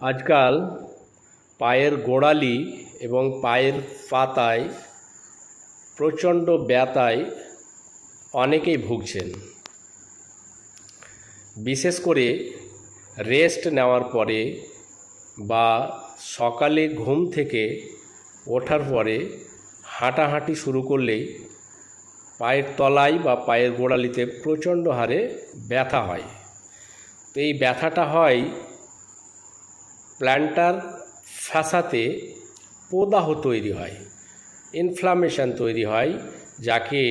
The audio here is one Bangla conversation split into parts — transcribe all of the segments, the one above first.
আজকাল পায়ের গোড়ালি এবং পায়ের পাতায় প্রচণ্ড ব্যথায় অনেকেই ভুগছেন। বিশেষ করে রেস্ট নেওয়ার পরে বা সকালে ঘুম থেকে ওঠার পরে হাঁটাহাঁটি শুরু করলেই পায়ের তলায় বা পায়ের গোড়ালিতে প্রচণ্ড হারে ব্যথা হয়। তো এই ব্যথাটা হয় প্ল্যান্টার ফ্যাসাতে প্রদাহ তৈরি হয় ইনফ্লামেশন তৈরি হয়, যাকে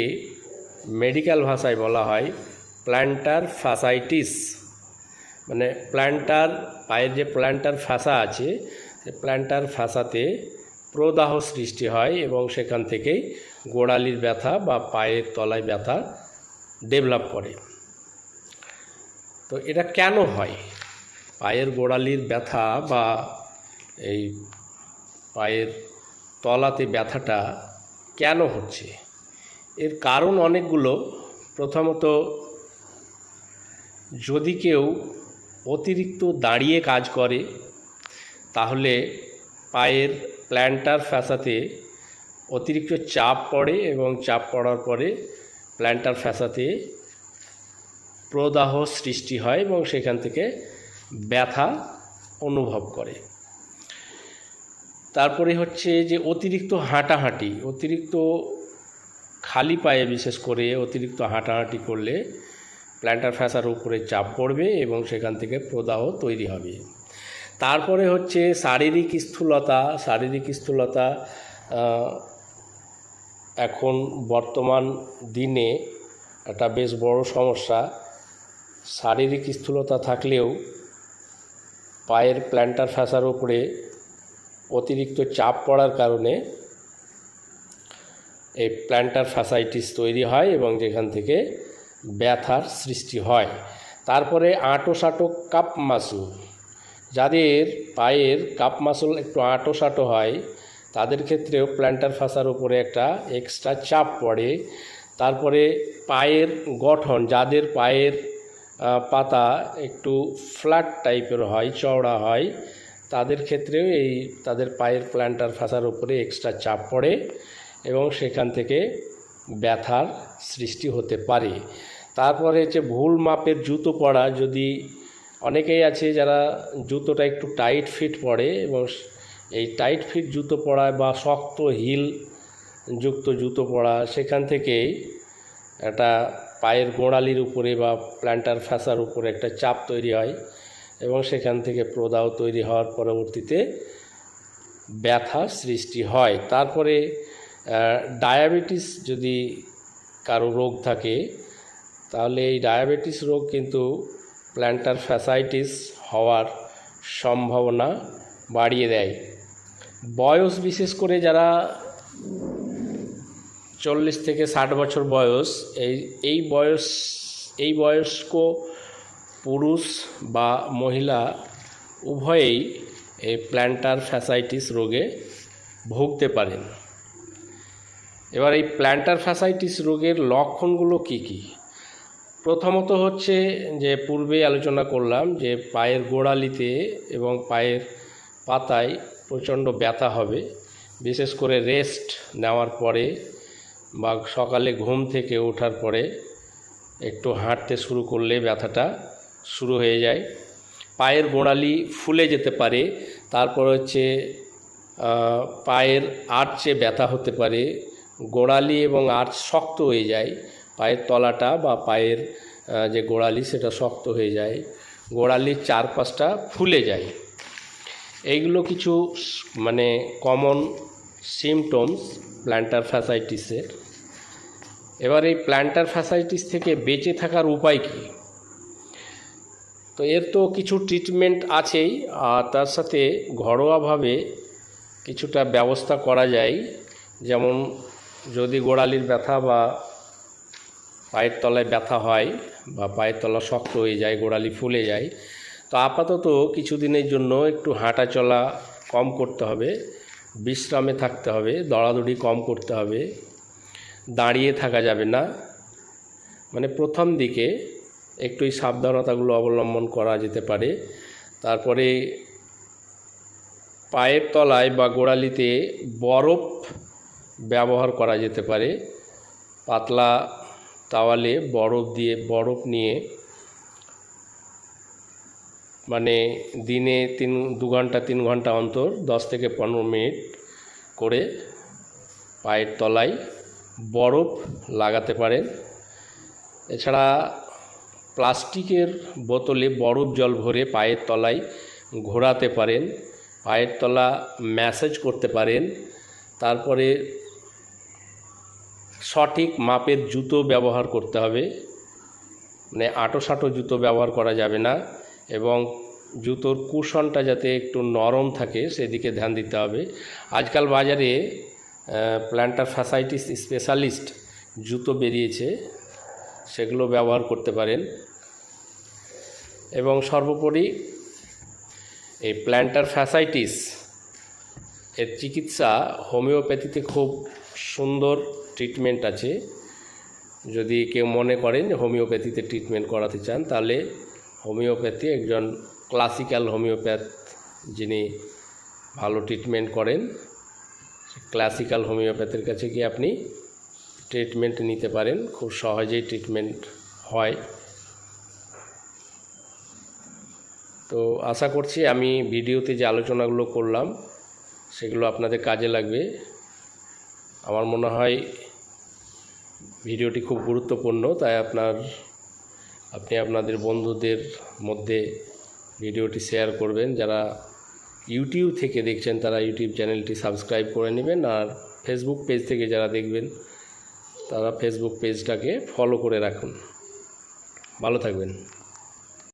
মেডিকেল ভাষায় বলা হয় প্ল্যান্টার ফ্যাসাইটিস। মানে প্ল্যান্টার, পায়ের যে প্ল্যান্টার ফ্যাসা আছে, সে প্ল্যান্টার ফ্যাসাতে প্রদাহ সৃষ্টি হয় এবং সেখান থেকেই গোড়ালির ব্যথা বা পায়ের তলায় ব্যথা ডেভেলপ করে। তো এটা কেন হয়? পায়ের গোড়ালির ব্যথা বা এই পায়ের তলাতে ব্যথাটা কেন হচ্ছে? এর কারণ অনেকগুলো। প্রথমত, যদি কেউ অতিরিক্ত দাঁড়িয়ে কাজ করে, তাহলে পায়ের প্ল্যান্টার ফ্যাসাতে অতিরিক্ত চাপ পড়ে এবং চাপ পড়ার পরে প্ল্যান্টার ফ্যাসাতে প্রদাহ সৃষ্টি হয় এবং সেখান থেকে ব্যথা অনুভব করে। তারপরে হচ্ছে যে অতিরিক্ত হাঁটাহাঁটি, অতিরিক্ত খালি পায়ে বিশেষ করে অতিরিক্ত হাঁটাহাঁটি করলে প্ল্যান্টার ফ্যাসার উপরে চাপ পড়বে এবং সেখান থেকে প্রদাহ তৈরি হবে। তারপরে হচ্ছে শারীরিক স্থূলতা শারীরিক স্থূলতা এখন বর্তমান দিনে একটা বেশ বড় সমস্যা। শারীরিক স্থূলতা থাকলেও পায়ের প্ল্যান্টার ফ্যাসার উপরে অতিরিক্ত চাপ পড়ার কারণে এই প্ল্যান্টার ফ্যাসাইটিস তৈরি হয় এবং যেখান থেকে ব্যথার সৃষ্টি হয়। তারপরে আঁটো সাঁটো কাপ মাসুল। যাদের পায়ের কাপ মাসুল একটু আঁটো সাঁটো হয়, তাদের ক্ষেত্রেও প্ল্যান্টার ফাঁসার উপরে একটা এক্সট্রা চাপ পড়ে। তারপরে পায়ের গঠন, যাদের পায়ের পাতা একটু ফ্ল্যাট টাইপের হয়, চওড়া হয়, তাদের ক্ষেত্রেও এই তাদের পায়ের প্ল্যান্টার ফাঁসার উপরে এক্সট্রা চাপ পড়ে এবং সেখান থেকে ব্যথার সৃষ্টি হতে পারে। তারপরে হচ্ছে ভুল মাপের জুতো পরা যদি অনেকেই আছে যারা জুতোটা একটু টাইট ফিট পরে এবং এই টাইট ফিট জুতো পরা বা শক্ত হিল যুক্ত জুতো পরা সেখান থেকেই একটা পায়ের গোড়ালির উপরে বা প্ল্যান্টার ফ্যাসার উপরে একটা চাপ তৈরি হয় এবং সেখান থেকে প্রদাহ তৈরি হওয়ার পরবর্তীতে ব্যথা সৃষ্টি হয়। তারপরে ডায়াবেটিস যদি কারও রোগ থাকে, তাহলে এই ডায়াবেটিস রোগ কিন্তু প্ল্যান্টার ফ্যাসাইটিস হওয়ার সম্ভাবনা বাড়িয়ে দেয়। বয়স বিশেষ করে যারা চল্লিশ থেকে ষাট বছর বয়স, এই এই বয়স, এই বয়স্ক পুরুষ বা মহিলা উভয়েই এই প্ল্যান্টার ফ্যাসাইটিস রোগে ভুগতে পারেন। এবার এই প্ল্যান্টার ফ্যাসাইটিস রোগের লক্ষণগুলো কি কি? প্রথমত হচ্ছে যে, পূর্বেই আলোচনা করলাম যে, পায়ের গোড়ালিতে এবং পায়ের পাতায় প্রচণ্ড ব্যথা হবে। বিশেষ করে রেস্ট নেওয়ার পরে বা সকালে ঘুম থেকে ওঠার পরে একটু হাঁটতে শুরু করলে ব্যথাটা শুরু হয়ে যায়। পায়ের গোড়ালি ফুলে যেতে পারে, তারপর হচ্ছে পায়ের আর্চে ব্যথা হতে পারে, গোড়ালি এবং আর্চ শক্ত হয়ে যায়, পায়ের তলাটা বা পায়ের যে গোড়ালি সেটা শক্ত হয়ে যায়, গোড়ালির চারপাশটা ফুলে যায়। এইগুলো কিছু মানে কমন সিমটমস প্ল্যান্টার ফ্যাসাইটিসের এবার এই প্ল্যান্টার ফ্যাসাইটিস থেকে বেঁচে থাকার উপায় কী? তো এর তো কিছু ট্রিটমেন্ট আছেই, আর তার সাথে ঘরোয়াভাবে কিছুটা ব্যবস্থা করা যায়। যেমন যদি গোড়ালির ব্যথা বা পায়ের তলায় ব্যথা হয় বা পায়ের তলা শক্ত হয়ে যায়, গোড়ালি ফুলে যায়, তো আপাতত কিছুদিনের জন্য একটু হাঁটা চলা কম করতে হবে, বিশ্রামে থাকতে হবে, দৌড়াদৌড়ি কম করতে হবে। দাঁড়িয়ে থাকা যাবে না। মানে প্রথম দিকে একটু সাবধানতাগুলো অবলম্বন করা যেতে পারে। তারপরে পায়ের তলায় বা গোড়ালিতে বরফ ব্যবহার করা যেতে পারে। পাতলা তাওয়ালে বরফ দিয়ে, বরফ নিয়ে মানে দিনে তিন, দু ঘণ্টা, তিন ঘণ্টা অন্তর, দশ থেকে পনেরো মিনিট করে পায়ের তলায় বরফ লাগাতে পারেন এছাড়া প্লাস্টিকের বোতলে বরফ জল ভরে পায়ের তলায় ঘোরাতে পারেন, পায়ের তলা ম্যাসেজ করতে পারেন। তারপরে সঠিক মাপের জুতো ব্যবহার করতে হবে। মানে আটো সাটো জুতো ব্যবহার করা যাবে না এবং জুতোর কুশনটা যাতে একটু নরম থাকে সেদিকে ধ্যান দিতে হবে। আজকাল বাজারে প্ল্যান্টার ফ্যাসাইটিস স্পেশালিস্ট জুতো বেরিয়েছে, সেগুলো ব্যবহার করতে পারেন। এবং সর্বোপরি এই প্ল্যান্টার ফ্যাসাইটিস এর চিকিৎসা হোমিওপ্যাথিতে খুব সুন্দর ট্রিটমেন্ট আছে। যদি কেউ মনে করেন যে হোমিওপ্যাথিতে ট্রিটমেন্ট করাতে চান, তাহলে হোমিওপ্যাথি একজন ক্লাসিক্যাল হোমিওপ্যাথ যিনি ভালো ট্রিটমেন্ট করেন। ক্লাসিক্যাল হোমিওপ্যাথের কাছে গিয়ে আপনি ট্রিটমেন্ট নিতে পারেন। খুব সহজেই ট্রিটমেন্ট হয়। তো আশা করছি আমি ভিডিওতে যে আলোচনাগুলো করলাম, সেগুলো আপনাদের কাজে লাগবে। আমার মনে হয় ভিডিওটি খুব গুরুত্বপূর্ণ, তাই আপনার, আপনি আপনাদের বন্ধুদের মধ্যে ভিডিওটি শেয়ার করবেন। যারা ইউটিউব থেকে দেখছেন তারা ইউটিউব চ্যানেলটি সাবস্ক্রাইব করে নেবেন আর ফেসবুক পেজ থেকে যারা দেখবেন, তারা ফেসবুক পেজটাকে ফলো করে রাখুন। ভালো থাকবেন।